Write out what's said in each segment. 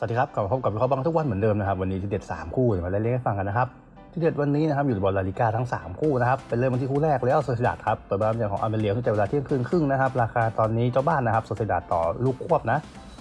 สวัสดีครับกลับมาพบกับวิเคราะห์บทุกวันเหมือนเดิมนะครับวันนี้ที่เด็ด 3 คู่มาไล่เรียกให้ฟังกันนะครับที่เด็ดวันนี้นะครับอยู่ในบอลลาลิกาทั้ง 3 คู่นะครับเป็นเริ่มกันที่คู่แรกเลยอัลโซซิดาดครับเปิดบ้านอย่างของอาร์เมเลียที่แต่เวลาเที่ยงคืนครึ่งนะครับราคาตอนนี้เจ้าบ้านนะครับโซเซดาดต่อลูกควบนะ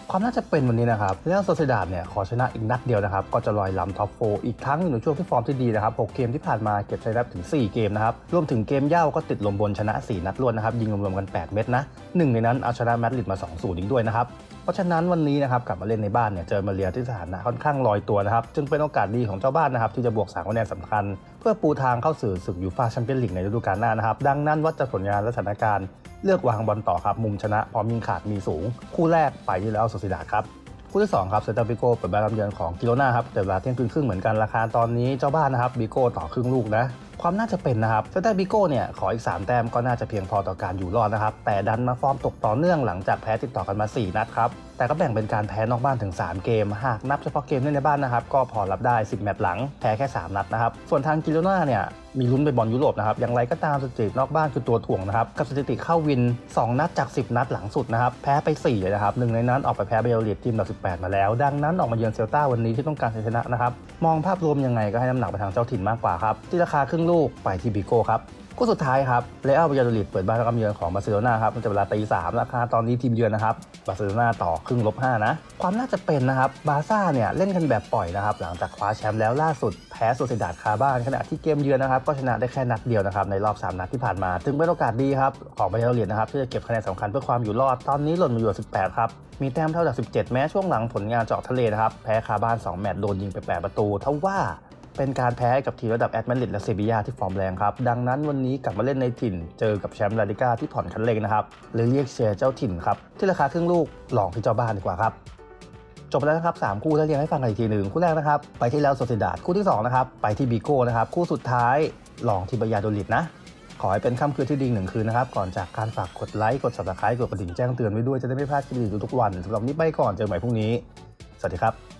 ความน่าจะเป็นวันนี้นะครับเรอัลโซซิดาดเนี่ยขอชนะอีกนัดเดียวนะครับก็จะลอยลำท็อปโฟอีกครั้งหนึ่งในช่วงที่ฟอร์มที่ดีนะครับ6เกมที่ผ่านมาเก็บชัยได้ถึง 4 เกมนะครับรวมถึงเกมเย่าก็ติดลมบนชนะ 4 นัดรวดนะครับยิงรวมๆกัน 8 เม็ดนะหนึ่งในนั้นเอาชนะแมดริดมา2 0อีกด้วยนะครับ เพราะฉะนั้นวันนี้นะครับกลับมาเล่นในบ้านเนี่ยเจอมาเรียที่สถานะค่อนข้างลอยตัวนะครับจึงเป็นโอกาสดีของเจ้าบ้านนะครับที่จะบวก3คะแนนสำคัญ เพื่อปูทางเข้าสู่ศึกยูฟ่าแชมเปี้ยนลีกในฤดูกาลหน้านะครับดังนั้นวัดจากผลงานและสถานการณ์เลือกวางบอลต่อครับมุมชนะพร้อมยิงขาดมีสูง คู่แรกไปที่แล้วโซซิดาครับคู่ที่2ครับเซนตาบิโกเปิดบ้านรับเยือนของกิโลนาครับแต่เวลาเที่ยงคืนครึ่งเหมือนกันราคาตอนนี้เจ้าบ้านนะครับบิโก้ต่อครึ่งลูกนะ ความน่าจะเป็นนะครับเซนตาบิโก้เนี่ยขออีก 3 แต้มก็น่าจะเพียงพอต่อการอยู่รอดนะครับ แต่ดันมาฟอร์มตกต่อเนื่องหลังจากแพ้ติดต่อกันมา 4 นัดครับ แต่ก็แบ่งเป็นการแพ้นอกบ้านถึง 3 เกม หากนับเฉพาะเกมเล่นในบ้านนะครับ ก็พอรับได้ 10 แมตช์หลัง แพ้แค่ 3 นัดนะครับ ส่วนทางกิโลนาเนี่ยมีลุ้นไปบอลยุโรปนะครับ อย่างไรก็ตามสถิตินอกบ้านคือตัวถ่วงนะครับ กับสถิติเข้าวิน 2 นัดจาก 10 นัดหลังสุดนะครับ แพ้ไป4เลยนะครับหนึ่งในนั้นออกไปแพ้เบลเลียดทีมอันดับ18 มาแล้ว ดังนั้นออกมาเยือนเซลตาวันนี้ที่ต้องการชนะนะครับ มองภาพรวมยังไงก็ให้น้ำหนักไปทางเจ้าถิ่นมากกว่าครับ ที่ราคาครึ่งลูกไปที่บิโก้ครับคู่สุดท้ายครับเรอัลบายาโดลิดเปิดบ้านรับเยือนของบาร์เซโลนาครับมันจะเวลาตีสามราคาตอนนี้ทีมเยือนนะครับบาร์เซโลนาต่อครึ่งลบห้านะ ความน่าจะเป็นนะครับบาร์ซ่าเนี่ยเล่นกันแบบปล่อยนะครับ หลังจากคว้าแชมป์แล้วล่าสุดแพ้โซเซดาดคาบ้านขณะที่เกมเยือนนะครับก็ชนะได้แค่นัดเดียวนะครับในรอบ 3 นัดที่ผ่านมาถึงเป็นโอกาสดีครับของบาร์เซโลนานะครับที่จะเก็บคะแนนสำคัญเพื่อความอยู่รอดตอนนี้หล่นมาอยู่18ครับมีแต้มเท่าจาก 17 แม้ช่วงหลังผลงานเจาะทะเลนะครับแพ้คาบ้าน 2 แมตช์โดนยิงไป8ประตูเท่าว่า เป็นการแพ้ให้กับทีมระดับแอตแมนลิดและเซบียาที่ฟอร์มแรงครับ ดังนั้นวันนี้กลับมาเล่นในถิ่นเจอกับแชมป์ลาลิก้าที่ผ่อนคันเร่งนะครับ หรือเรียกเชียร์เจ้าถิ่นครับ ที่ราคาครึ่งลูกลองที่เจ้าบ้านดีกว่าครับจบไปแล้วนะครับ3คู่แล้วเรียงให้ฟังกันอีกทีหนึ่งคู่แรกนะครับไปที่แล้วโซซิดาดคู่ที่2นะครับไปที่บิโก้นะครับคู่สุดท้ายลองที่บยาโดลิดนะขอให้เป็นค่ำคืนที่ดีหนึ่งคืนนะครับก่อนจากการฝากกดไลค์กด subscribe กดกระดิ่งแจ้งเตือนไว้ด้วยจะได้ไม่พลาดคลิปดีทุกวันสำหรับนี้ไปก่อนเจอใหม่พรุ่งนี้ สวัสดีครับ